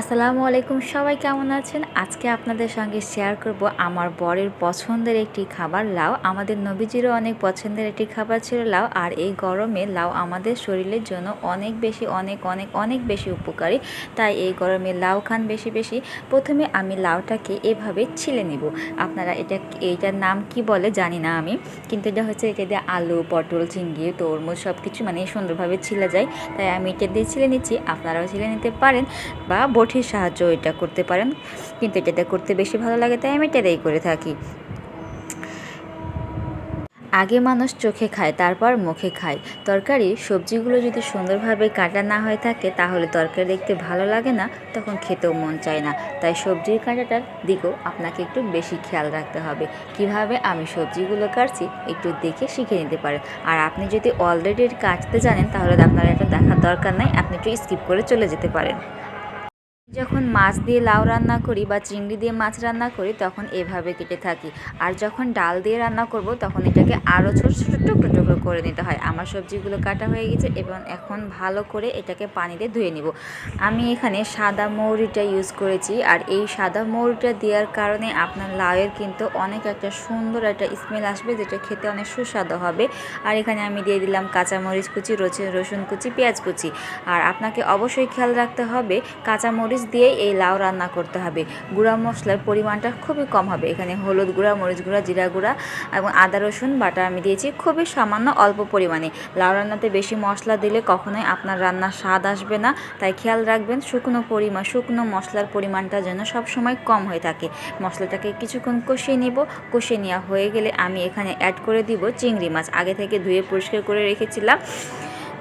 আসসালামু আলাইকুম, সবাই কেমন আছেন? আজকে আপনাদের সঙ্গে শেয়ার করব আমার বরের পছন্দের একটি খাবার, লাউ। আমাদের নবীজিরও অনেক পছন্দের একটি খাবার ছিল লাউ, আর এই গরমে লাউ আমাদের শরীরের জন্য অনেক বেশি, অনেক অনেক অনেক বেশি উপকারী। তাই এই গরমে লাউ খান বেশি বেশি। প্রথমে আমি লাউটাকে এভাবে ছিলে নিব। আপনারা এটা এইটার নাম কি বলে জানি না আমি, কিন্তু এটা হচ্ছে এটা দিয়ে আলু, পটল চিংড়ি তরমুজ সব কিছু মানে সুন্দরভাবে ছিলে যায়। তাই আমি এটা দিয়ে ছিলে নিচ্ছি, আপনারাও ছিলে নিতে পারেন। বা বটির সাহায্য এটা করতে পারেন। কিন্তু এটাতে করতে বেশি ভালো লাগে, তাই আমি এটাতেই করে থাকি। আগে মানুষ চোখে খায়, তারপর মুখে খায়। তরকারি, সবজিগুলো যদি সুন্দরভাবে কাটা না হয়ে থাকে, তাহলে তরকারি দেখতে ভালো লাগে না, তখন খেতেও মন চায় না। তাই সবজির কাটাটার দিকেও আপনাকে একটু বেশি খেয়াল রাখতে হবে। কীভাবে আমি সবজিগুলো কাটছি, একটু দেখে শিখে নিতে পারেন। আর আপনি যদি অলরেডি কাটতে জানেন, তাহলে আপনার এটা দেখার দরকার নাই, আপনি একটু স্কিপ করে চলে যেতে পারেন। যখন মাছ দিয়ে লাউ রান্না করি বা চিংড়ি দিয়ে মাছ রান্না করি, তখন এভাবে কেটে থাকি। আর যখন ডাল দিয়ে রান্না করব, তখন এটাকে আরও ছোটো ছোটো, টুকরো টুকরো করে নিতে হয়। আমার সবজিগুলো কাটা হয়ে গেছে এবং এখন ভালো করে এটাকে পানিতে ধুয়ে নিব। আমি এখানে সাদা মৌরিটা ইউজ করেছি। আর এই সাদা মৌরিটা দেওয়ার কারণে আপনার লাউয়ের কিন্তু অনেক একটা সুন্দর একটা স্মেল আসবে, যেটা খেতে অনেক সুস্বাদু হবে। আর এখানে আমি দিয়ে দিলাম কাঁচামরিচ কুচি রসুন কুচি, পেঁয়াজ কুচি। আর আপনাকে অবশ্যই খেয়াল রাখতে হবে, কাঁচামরিচ মরিচ দিয়েই এই লাউ রান্না করতে হবে। গুঁড়া মশলার পরিমাণটা খুবই কম হবে। এখানে হলুদ গুঁড়া, মরিচ গুঁড়া, জিরা গুঁড়া এবং আদা, রসুন বাটা আমি দিয়েছি খুবই সামান্য অল্প পরিমাণে। লাউ রান্নাতে বেশি মশলা দিলে কখনোই আপনার রান্নার স্বাদ আসবে না। তাই খেয়াল রাখবেন শুকনো পরিমাণ শুকনো মশলার পরিমাণটা যেন সবসময় কম হয়ে থাকে। মশলাটাকে কিছুক্ষণ কষিয়ে নিব। কষিয়ে নেওয়া হয়ে গেলে আমি এখানে অ্যাড করে দিব চিংড়ি মাছ। আগে থেকে ধুয়ে পরিষ্কার করে রেখেছিলাম।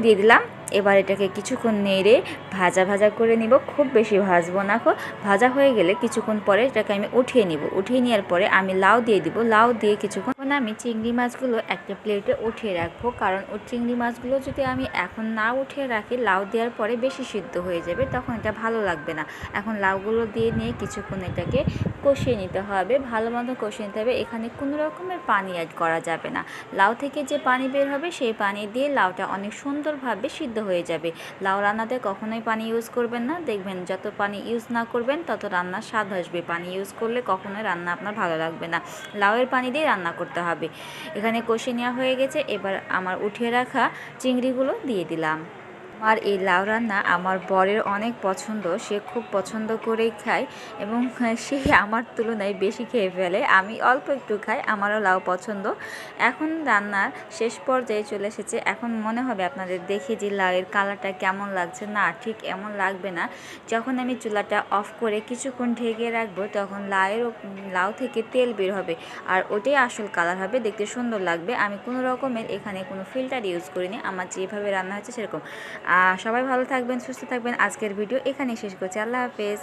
দিয়ে দিলাম। এবার এটাকে কিছুক্ষণ নেড়ে ভাজা ভাজা করে নিব। খুব বেশি ভাজবো না খো ভাজা হয়ে গেলে কিছুক্ষণ পরে এটাকে আমি উঠিয়ে নিব। উঠিয়ে নেওয়ার পরে আমি লাউ দিয়ে দিব। লাউ দিয়ে কিছুক্ষণ আমি চিংড়ি মাছগুলো একটা প্লেটে উঠিয়ে রাখব। কারণ ও চিংড়ি মাছগুলো যদি আমি এখন না উঠিয়ে রাখি, লাউ দেওয়ার পরে বেশি সিদ্ধ হয়ে যাবে, তখন এটা ভালো লাগবে না। এখন লাউগুলো দিয়ে নিয়ে কিছুক্ষণ এটাকে কষিয়ে নিতে হবে, ভালো মতো কষিয়ে নিতে হবে। এখানে কোনো রকমের পানি অ্যাড করা যাবে না। লাউ থেকে যে পানি বের হবে, সেই পানি দিয়ে লাউটা অনেক সুন্দরভাবে সিদ্ধ হয়ে যাবে। লাউ রান্নাতে কখনোই পানি ইউজ করবেন না। দেখবেন যত পানি ইউজ না করবেন, তত রান্নার স্বাদ আসবে। পানি ইউজ করলে কখনোই রান্না আপনার ভালো লাগবে না। লাউয়ের পানি দিয়ে রান্না করতে হবে। এখানে কষে নেওয়া হয়ে গেছে। এবার আমার উঠিয়ে রাখা চিংড়িগুলো দিয়ে দিলাম। আর এই লাউ রান্না আমার বরের অনেক পছন্দ, সে খুব পছন্দ করেই খায় এবং সে আমার তুলনায় বেশি খেয়ে ফেলে। আমি অল্প একটু খাই, আমারও লাউ পছন্দ। এখন রান্নার শেষ পর্যায়ে চলে এসেছে। এখন মনে হবে আপনাদের দেখে যে লাউয়ের কালারটা কেমন লাগছে। না, ঠিক এমন লাগবে না। যখন আমি চুলাটা অফ করে কিছুক্ষণ ঢেকে রাখব, তখন লাউয়ের লাউ থেকে তেল বের হবে আর ওটাই আসল কালার হবে। দেখতে সুন্দর লাগবে। আমি কোনো রকমের এখানে কোনো ফিল্টার ইউজ করিনি। আমার যেভাবে রান্না হচ্ছে সেরকম। সবাই ভালো থাকবেন সুস্থ থাকবেন। আজকের ভিডিও এখানেই শেষ করছি। আল্লাহ হাফেজ।